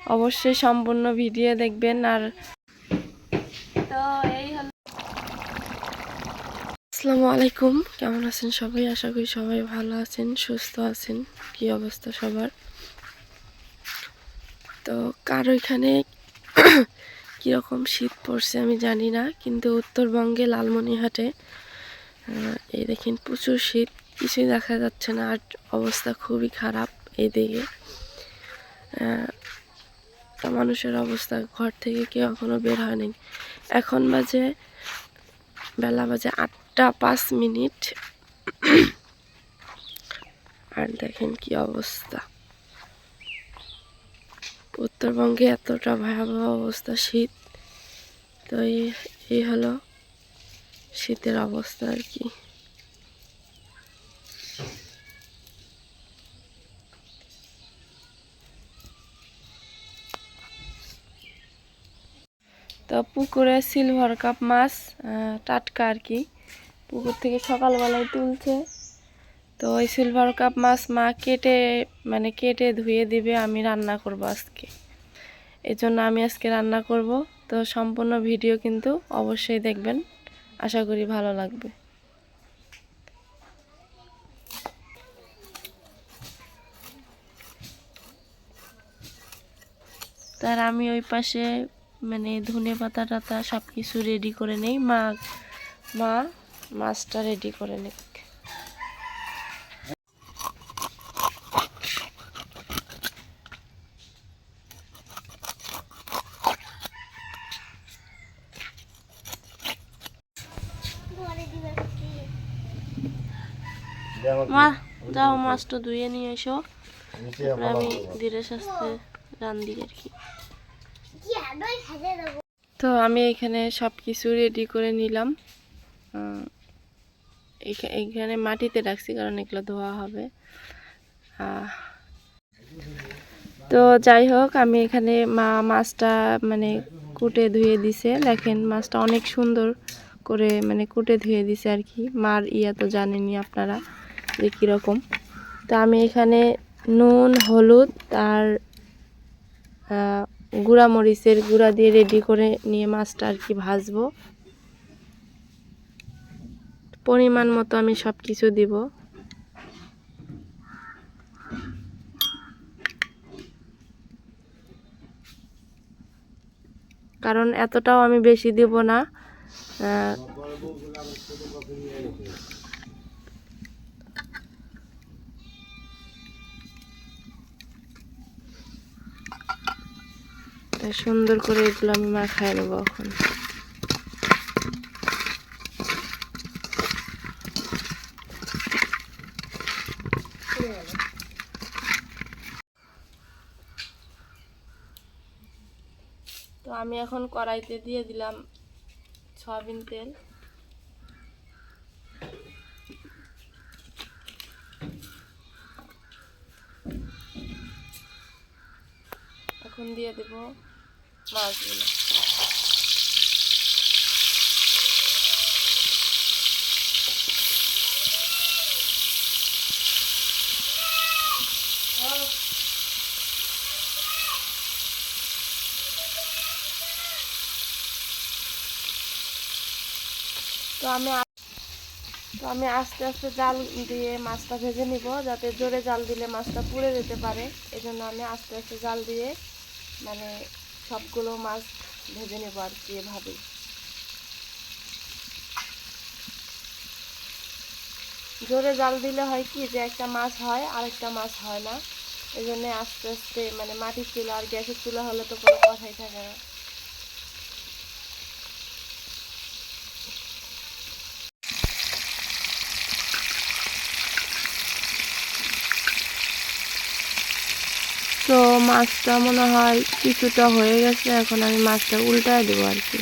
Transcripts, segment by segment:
অবশ্যই সম্পূর্ণ ভিডিও দেখবেন আর তো এই হলো আসসালামু আলাইকুম। কেমন আছেন সবাই? আশা করি সবাই ভালো আছেন সুস্থ আছেন। কি অবস্থা সবার? তো কার ওইখানে কীরকম শীত পড়ছে আমি জানি না কিন্তু উত্তরবঙ্গে লালমনিহাটে এই দেখেন প্রচুর শীত কিছুই দেখা যাচ্ছে না আর অবস্থা খুবই খারাপ এইদিকে তা মানুষের অবস্থা। ঘর থেকে কেউ এখনও বের হয়নি। এখন বাজে, বেলা বাজে আটটা পাঁচ মিনিট। আর দেখেন কি অবস্থা। উত্তরবঙ্গে এতটা ভয়াবহ অবস্থা, শীত। তো এই হলো শীতের অবস্থা আর কি। তো পুকুরে সিলভার কাপ মাছ টাটকা আর কি। পুকুর থেকে সকালবেলায় তুলছে। তো ওই সিলভার কাপ মাছ মা কেটে মানে কেটে ধুয়ে দিবে, আমি রান্না করব আজকে। এই জন্য আমি আজকে রান্না করব। তো সম্পূর্ণ ভিডিও কিন্তু অবশ্যই দেখবেন। আশা করি ভালো লাগবে। তার আমি ওই পাশে মানে ধনে পাতা টাতা সব কিছু রেডি করে নেই। মা মা মাছটা রেডি করে নিক। মা যাও মাছটা ধুয়ে নিয়ে এসো। আমি ধীরে সুস্থে রান্ধি আর কি তো আমি এখানে সব কিছু রেডি করে নিলাম। এইখা- মাটিতে রাখছি কারণ এগুলো ধোয়া হবে। তো যাই হোক, আমি এখানে মা মাছটা মানে কুটে ধুয়ে দিছে। দেখেন মাছটা অনেক সুন্দর করে মানে কুটে ধুয়ে দিছে আর কি। মার ইয়া তো জানেনই আপনারা যে কীরকম। তো আমি এখানে নুন, হলুদ আর গুঁড়া মরিচের গুঁড়া দিয়ে রেডি করে নিয়ে মাছটা আর কি ভাজবো। পরিমাণ মতো আমি সব কিছু দিব। কারণ এতটাও আমি বেশি দিব না। সুন্দর করে এগুলো আমি মাখায় নেব এখন। তো আমি এখন কড়াইতে দিয়ে দিলাম সয়াবিন তেল। এখন দিয়ে দেব মাছগুলো তো আমি তো আমি আস্তে আস্তে জাল দিয়ে মাছটা ভেজে নিব, যাতে জোরে জাল দিলে মাছটা পুড়ে যেতে পারে। এই জন্য আমি আস্তে আস্তে জাল দিয়ে মানে সবগুলো মাছ ভেজে নেব আর কি এভাবে জোরে জাল দিলে হয় কি যে একটা মাছ হয় আর একটা মাছ হয় না। এই জন্য আস্তে আস্তে মানে মাটির চুলা আর গ্যাসের চুলা হলে তো কোনো কথাই থাকে না তো মাছটা মনে হয় কিছুটা হয়ে গেছে, এখন আমি মাছটা উল্টায় দেবো আর কি।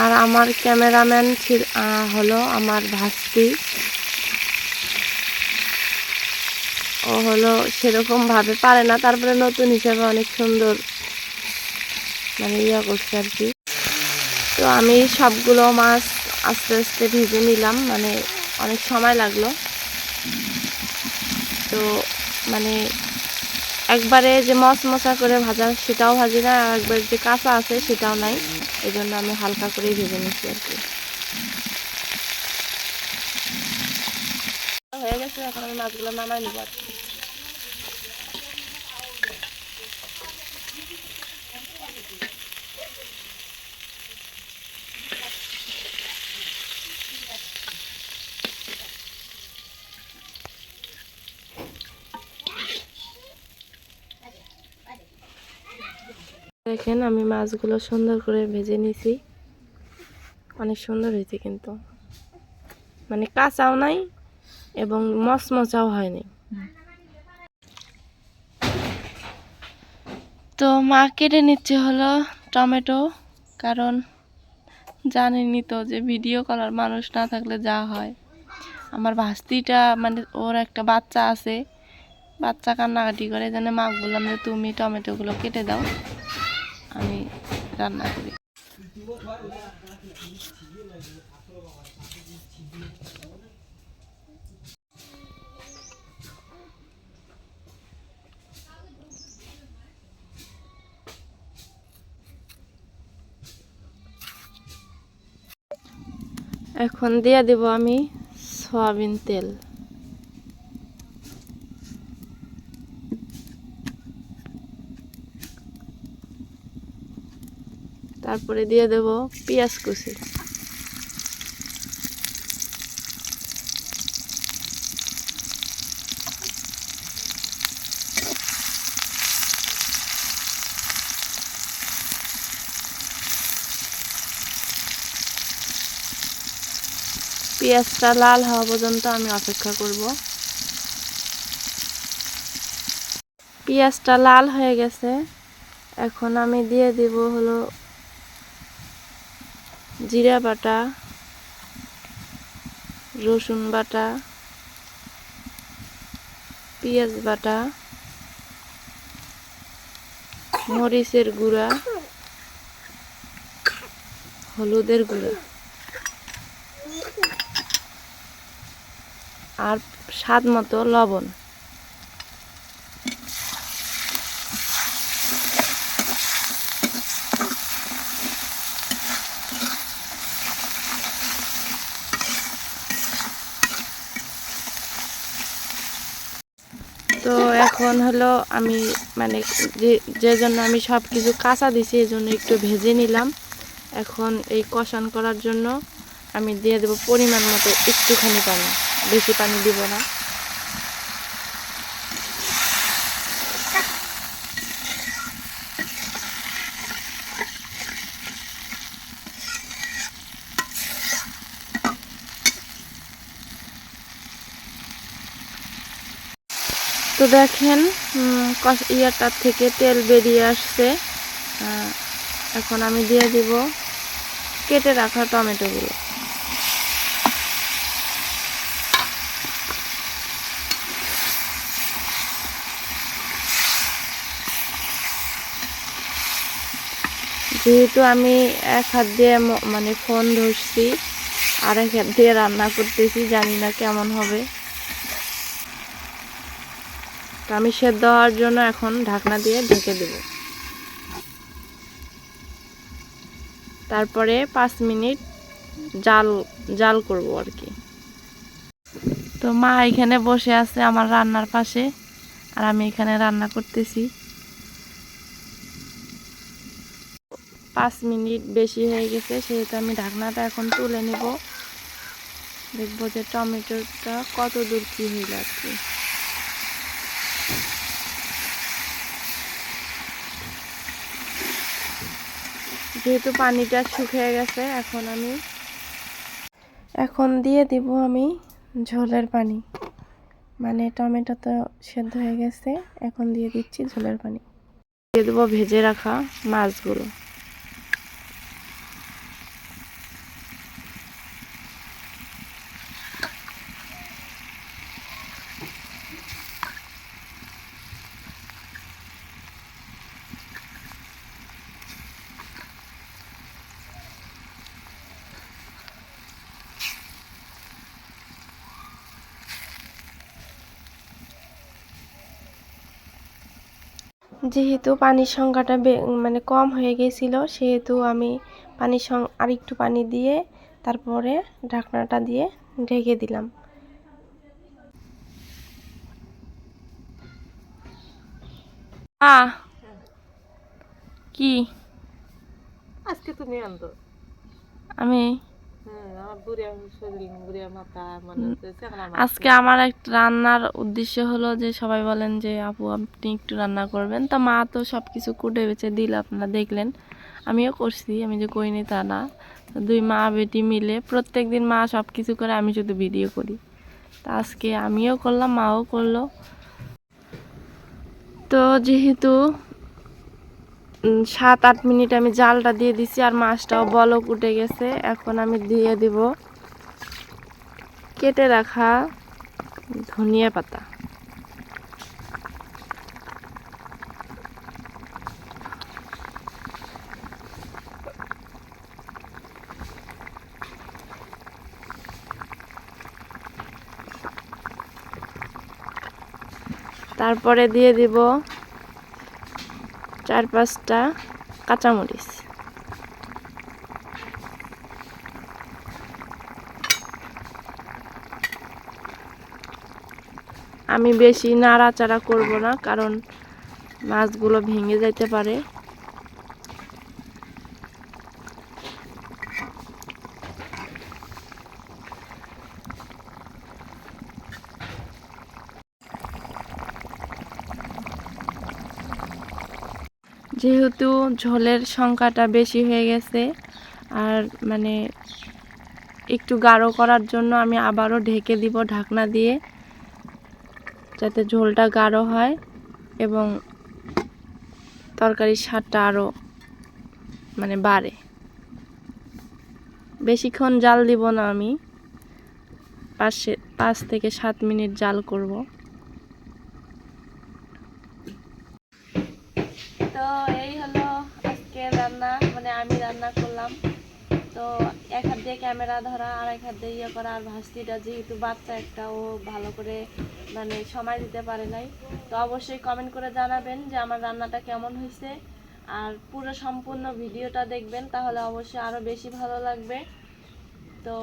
আর আমার ক্যামেরাম্যান ছিল হলো আমার ভাস্তি। ও হলো সেরকম ভাবে পারে না, তারপরে নতুন হিসেবে অনেক সুন্দর মানে ইয়া করছে আর কি। তো আমি সবগুলো মাছ আস্তে আস্তে ভেজে নিলাম মানে অনেক সময় লাগল। তো মানে একবারে যে মশ মশা করে ভাজা সেটাও ভাজি না, আর একবার যে কাঁচা আছে সেটাও নাই এই জন্য আমি হালকা করেই ভেজে নিচ্ছি আর কি হয়ে গেছে, এখন আমি মাছগুলো নামাই নিব আর কি। দেখেন আমি মাছগুলো সুন্দর করে ভেজে নিছি। অনেক সুন্দর হয়েছে কিন্তু। মানে কাঁচাও নাই এবং মচমচাও হয়নি। তো মা কেটে নিচ্ছে হলো টমেটো, কারণ জানেনই তো যে ভিডিও করার মানুষ না থাকলে যা হয়। আমার ভাস্তিটা মানে ওর একটা বাচ্চা আছে, বাচ্চা কান্নাকাটি করে যেন মা বললাম যে তুমি টমেটোগুলো কেটে দাও। আমি রান্না করি। এখন দিয়ে দেব আমি সয়াবিন তেল। তারপরে দিয়ে দেব পেঁয়াজ কুচি। পেঁয়াজটা লাল হওয়া পর্যন্ত আমি অপেক্ষা করব। পেঁয়াজটা লাল হয়ে গেছে। এখন আমি দিয়ে দিব হলো জিরা বাটা রসুন বাটা পেঁয়াজ বাটা মরিচের গুঁড়া হলুদের গুঁড়া। আর স্বাদ মতো লবণ তো এখন হলো আমি মানে যে জন্য আমি সব কিছু কাঁচা দিছি, এই জন্য একটু ভেজে নিলাম। এখন এই কষান করার জন্য আমি দিয়ে দেবো পরিমাণ মতো একটুখানি পানি। বেশি পানি দিব না। দেখেন ইয়াটার থেকে তেল বেরিয়ে আসছে। এখন আমি দিয়ে দিব কেটে রাখা টমেটোগুলো। যেহেতু আমি এক হাত দিয়ে মানে ফোন ধরছি আর এক হাত দিয়ে রান্না করতেছি, জানি না কেমন হবে। তো আমি সেদ্ধ হওয়ার জন্য এখন ঢাকনা দিয়ে ঢেকে দেব। তারপরে পাঁচ মিনিট জাল জাল করব আর কি। তো মা এখানে বসে আছে আমার রান্নার পাশে, আর আমি এখানে রান্না করতেছি। পাঁচ মিনিট বেশি হয়ে গেছে, সেহেতু আমি ঢাকনাটা এখন তুলে নিব। দেখব যে টমেটোটা কত দূর কী হইল আর কি। যেহেতু পানিটা শুকিয়ে গেছে এখন আমি এখন দিয়ে দিব আমি ঝোলের পানি। মানে টমেটো তো সেদ্ধ হয়ে গেছে এখন দিয়ে দিচ্ছি ঝোলের পানি। দিয়ে দেবো ভেজে রাখা মাছগুলো। যেহেতু পানির সংখ্যাটা বে- মানে কম হয়ে গেছিল সেহেতু আমি পানির সং আর একটু পানি দিয়ে তারপরে ঢাকনাটা দিয়ে ঢেকে দিলাম। আ কি? আজকে তুমি আনতো। আমি হ্যাঁ মনে। আজকে আমার একটা রান্নার উদ্দেশ্য হলো যে সবাই বলেন যে আপু আপনি একটু রান্না করবেন। তা মা তো সব কিছু কুটে বেছে দিল আপনারা দেখলেন। আমিও করছি আমি যে করিনি তা না। দুই মা বেটি মিলে প্রত্যেক দিন মা সব কিছু করে আমি শুধু ভিডিও করি। তা আজকে আমিও করলাম মাও করল। তো যেহেতু সাত, আট মিনিট আমি জালটা দিয়ে দিছি আর মাছটাও বলক উঠে গেছে। এখন আমি দিয়ে দিব কেটে রাখা ধনিয়া পাতা। তারপরে দিয়ে দিব চার পাঁচটা কাঁচামরিচ। আমি বেশি নাড়াচাড়া করব না কারণ মাছগুলো ভেঙে যাইতে পারে যেহেতু ঝোলের সংখ্যাটা বেশি হয়ে গেছে। আর মানে একটু গাঢ় করার জন্য আমি আবারও ঢেকে দিব ঢাকনা দিয়ে, যাতে ঝোলটা গাঢ় হয় এবং তরকারির স্বাদটা আরও মানে বাড়ে। বেশিক্ষণ জাল দিব না আমি পাশে পাঁচ থেকে সাত মিনিট জাল করব তো এই হলো আজকে রান্না মানে আমি রান্না করলাম। তো এক হাত দিয়ে ক্যামেরা ধরা আর এক হাত দিয়ে ইয়ে করা, আর ভাস্তিটা যেহেতু বাচ্চা একটা, ও ভালো করে মানে সময় দিতে পারে নাই। তো অবশ্যই কমেন্ট করে জানাবেন যে আমার রান্নাটা কেমন হয়েছে। আর পুরো সম্পূর্ণ ভিডিওটা দেখবেন, তাহলে অবশ্যই আরও বেশি ভালো লাগবে। তো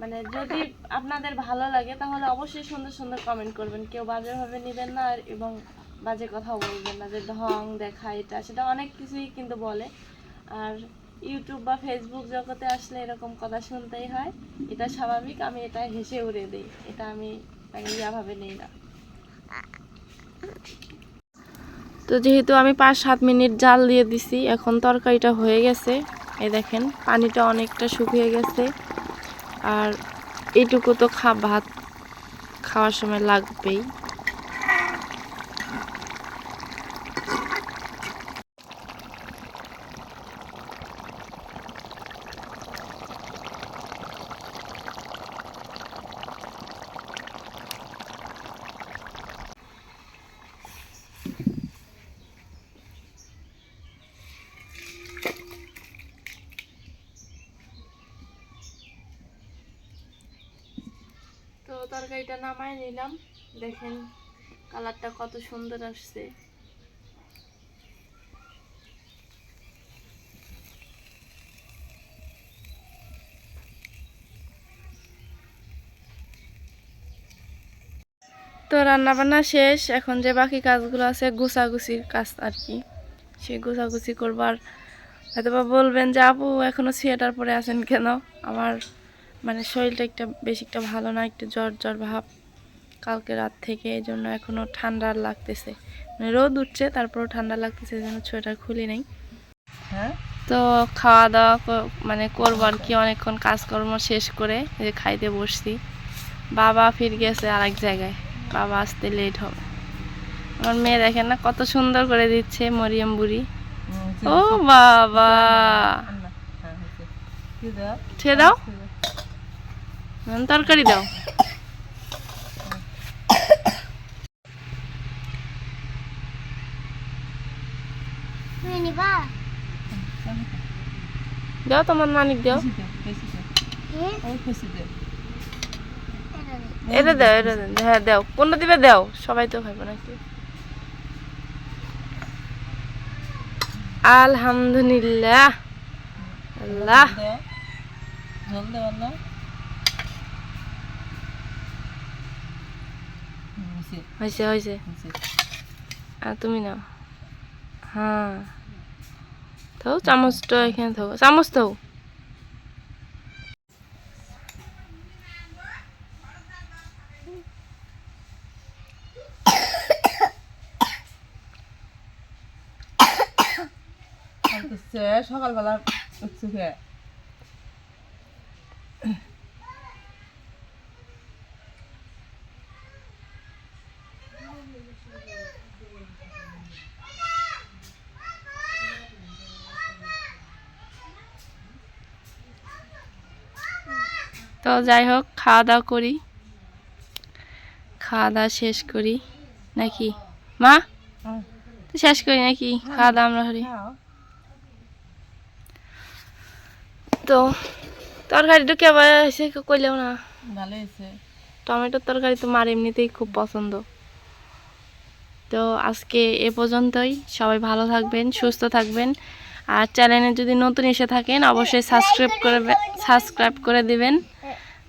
মানে যদি আপনাদের ভালো লাগে, তাহলে অবশ্যই সুন্দর সুন্দর কমেন্ট করবেন। কেউ বাজেভাবে নেবেন না এবং বাজে কথা বলবেন না, যে ঢং দেখা, এটা, সেটা অনেক কিছুই কিন্তু বলে। আর ইউটিউব বা ফেসবুক জগতে আসলে এরকম কথা শুনতেই হয়। এটা স্বাভাবিক, আমি এটা হেসে উড়ে দিই। এটা আমি ইয়াভাবে নেই না। তো যেহেতু আমি পাঁচ সাত মিনিট জাল দিয়ে দিছি, এখন তরকারিটা হয়ে গেছে। এই দেখেন, পানিটা অনেকটা শুকিয়ে গেছে। আর এইটুকু তো খা, ভাত খাওয়ার সময় লাগবেই। তরকারিটা নামায় নিলাম। দেখেন, কালারটা কত সুন্দর আসছে। তো রান্না বান্না শেষ, এখন যে বাকি কাজগুলো আছে, গুছাগুছির কাজ আর কি। সেই গুছাগুছি করবার হয়তো বা বলবেন যে, আপু, এখনও সোয়েটার পরে আছেন কেন? আমার মানে শরীরটা একটা বেশি একটা ভালো না একটু জ্বর জ্বর ভাব। কালকে রাত থেকে এই জন্য এখনও ঠান্ডা লাগতেছে। মানে রোদ উঠছে তারপরও ঠান্ডা লাগতেছে জন্য সোয়েটার খুলি নাই। হ্যাঁ? তো খাওয়া দাওয়া মানে করব আর কি অনেকক্ষণ কাজকর্ম শেষ করে যে খাইতে বসছি। বাবা ফির গেছে আরেক জায়গায়। বাবা আসতে লেট হবে। আমার মেয়ে দেখেন না কত সুন্দর করে দিচ্ছে মরিয়ম বুড়ি। ও বাবা! ছে দাও। উম, তরকারি দাও। দাও তোমার নানিক দাও। এটা দাও এটা দাও। হ্যাঁ দাও। কোনটা দিবে? দাও। সবাই তো খাইবো নাকি? আলহামদুলিল্লাহ। আল্লাহ দেও জল দেওয়ার না হুম, হয়েছে, হয়েছে। আর তুমি নাও। হ্যাঁ। থাও চামচটা এখানে থাও চামচ থাও সকালবেলা উঠছে তো যাই হোক খাওয়া দাওয়া করি। খাওয়া দাওয়া শেষ করি। নাকি? মা? শেষ করি নাকি? খাওয়া দাওয়া আমরা করি। তো তরকারিটা কেমন হয়েছে কইলেও না? ভালো হয়েছে। টমেটোর তরকারি তো মার এমনিতেই খুব পছন্দ। তো আজকে এ পর্যন্তই। সবাই ভালো থাকবেন সুস্থ থাকবেন। আর চ্যানেলে যদি নতুন এসে থাকেন অবশ্যই সাবস্ক্রাইব করে সাবস্ক্রাইব করে দিবেন।